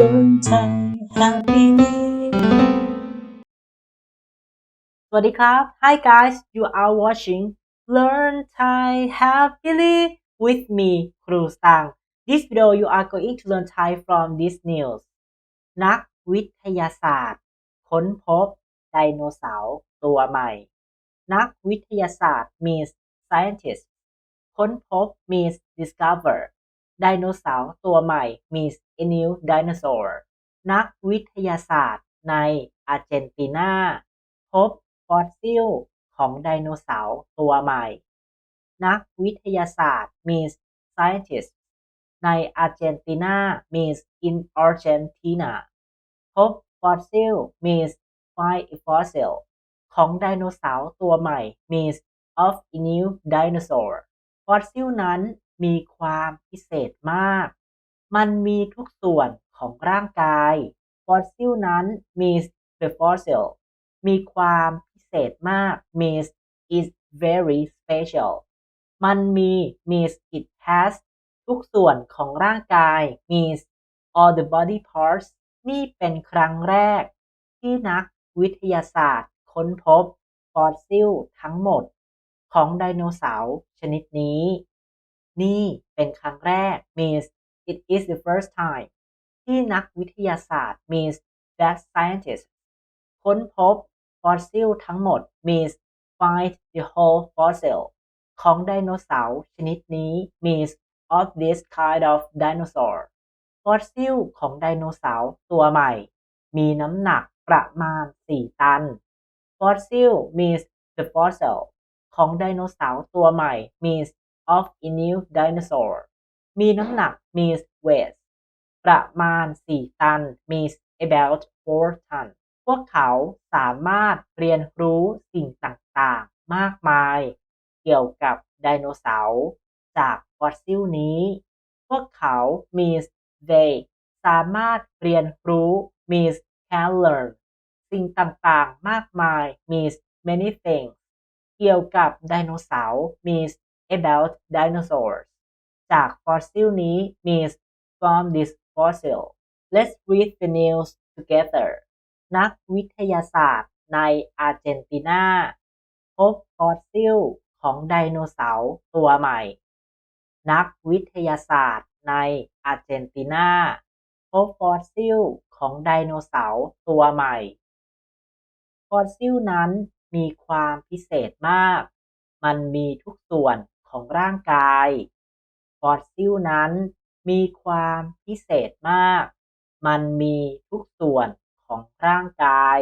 Learn Thai happily สวัสดีครับ Hi guys you are watching Learn Thai happily with me ครูสัง This video you are going to learn Thai from this news นักวิทยาศาสตร์ ค้นพบไดโนเสาร์ตัวใหม่ นักวิทยาศาสตร์ means scientist ค้นพบ means discover ไดโนเสาร์ตัวใหม่ means a new dinosaur นักวิทยาศาสตร์ในอาร์เจนตินา พบฟอสซิลของไดโนเสาร์ตัวใหม่ นักวิทยาศาสตร์ means scientist ในอาร์เจนตินา means in Argentina พบฟอสซิล means find a fossil ของไดโนเสาร์ตัวใหม่ means of a new dinosaur ฟอสซิลนั้น มีความพิเศษมาก มันมีทุกส่วนของร่างกาย ฟอสซิลนั้น means the fossil มีความพิเศษมาก means is very special มันมี means it has ทุกส่วนของร่างกาย means all the body parts นี่เป็นครั้งแรก ที่นักวิทยาศาสตร์ ค้นพบ ฟอสซิลทั้งหมด ของไดโนเสาร์ชนิดนี้ นี่เป็นครั้งแรก means it is the first time ที่นักวิทยาศาสตร์ means that scientists ค้นพบฟอสซิลทั้งหมด means find the whole fossil ของไดโนเสาร์ชนิดนี้ means of this kind of dinosaur ฟอสซิลของไดโนเสาร์ตัวใหม่ มีน้ำหนักประมาณ 4 ตัน fossil means the fossil ของไดโนเสาร์ตัวใหม่ means of a new dinosaur มีน้ำหนัก means weight ประมาณ 4 ตัน means about 4 ton พวกเขาสามารถเรียนรู้สิ่งต่างๆ มากมาย เกี่ยวกับไดโนเสาร์จากฟอสซิลนี้ พวกเขา means they สามารถเรียนรู้ means can learn สิ่งต่างๆ มากมาย means many things เกี่ยวกับไดโนเสาร์ means about dinosaurs จากฟอสซิลนี้ means from this fossil let's read the news together นักวิทยาศาสตร์ในอาร์เจนตินาพบฟอสซิลของไดโนเสาร์ตัวใหม่ นักวิทยาศาสตร์ในอาร์เจนตินาพบฟอสซิลของไดโนเสาร์ตัวใหม่ ฟอสซิลนั้นมีความพิเศษมาก มันมีทุกส่วน ของร่างกาย ฟอสซิลนั้นมีความพิเศษมาก มันมีทุกส่วนของร่างกาย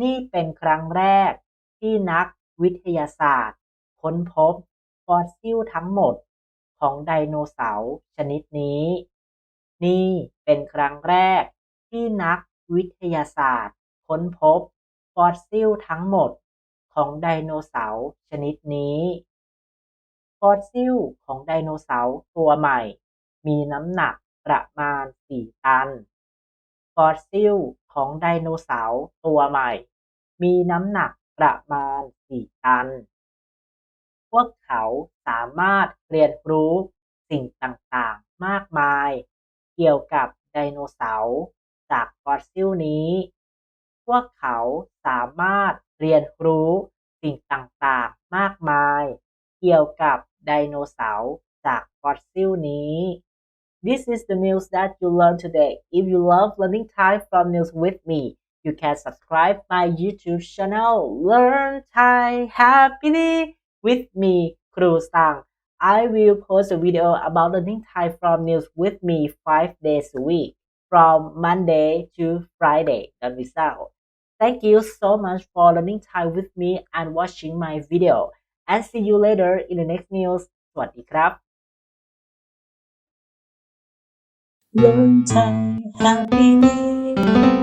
นี่เป็นครั้งแรกที่นักวิทยาศาสตร์ ค้นพบฟอสซิลทั้งหมดของไดโนเสาร์ชนิดนี้ นี่เป็นครั้งแรกที่นักวิทยาศาสตร์ ค้นพบฟอสซิลทั้งหมดของไดโนเสาร์ชนิดนี้ ฟอสซิลของไดโนเสาร์ตัวใหม่ มีน้ำหนักประมาณ 4 ตัน ฟอสซิลของไดโนเสาร์ตัวใหม่ มีน้ำหนักประมาณ 4 ตัน พวกเขาสามารถเรียนรู้สิ่งต่างๆ มากมาย เกี่ยวกับไดโนเสาร์จากฟอสซิลนี้ พวกเขาสามารถเรียนรู้สิ่งต่างๆ มากมาย เกี่ยวกับ ไดโนเสาร์จากฟอสซิลนี้ This is the news that you learned today. If you love learning Thai from news with me, you can subscribe my YouTube channel Learn Thai Happily with me, ครูสัง I will post a video about learning Thai from news with me five days a week, from Monday to Friday. Don't miss out. Thank you so much for learning Thai with me and watching my video. And see you later in the next news. สวัสดีครับ Learn Thai happily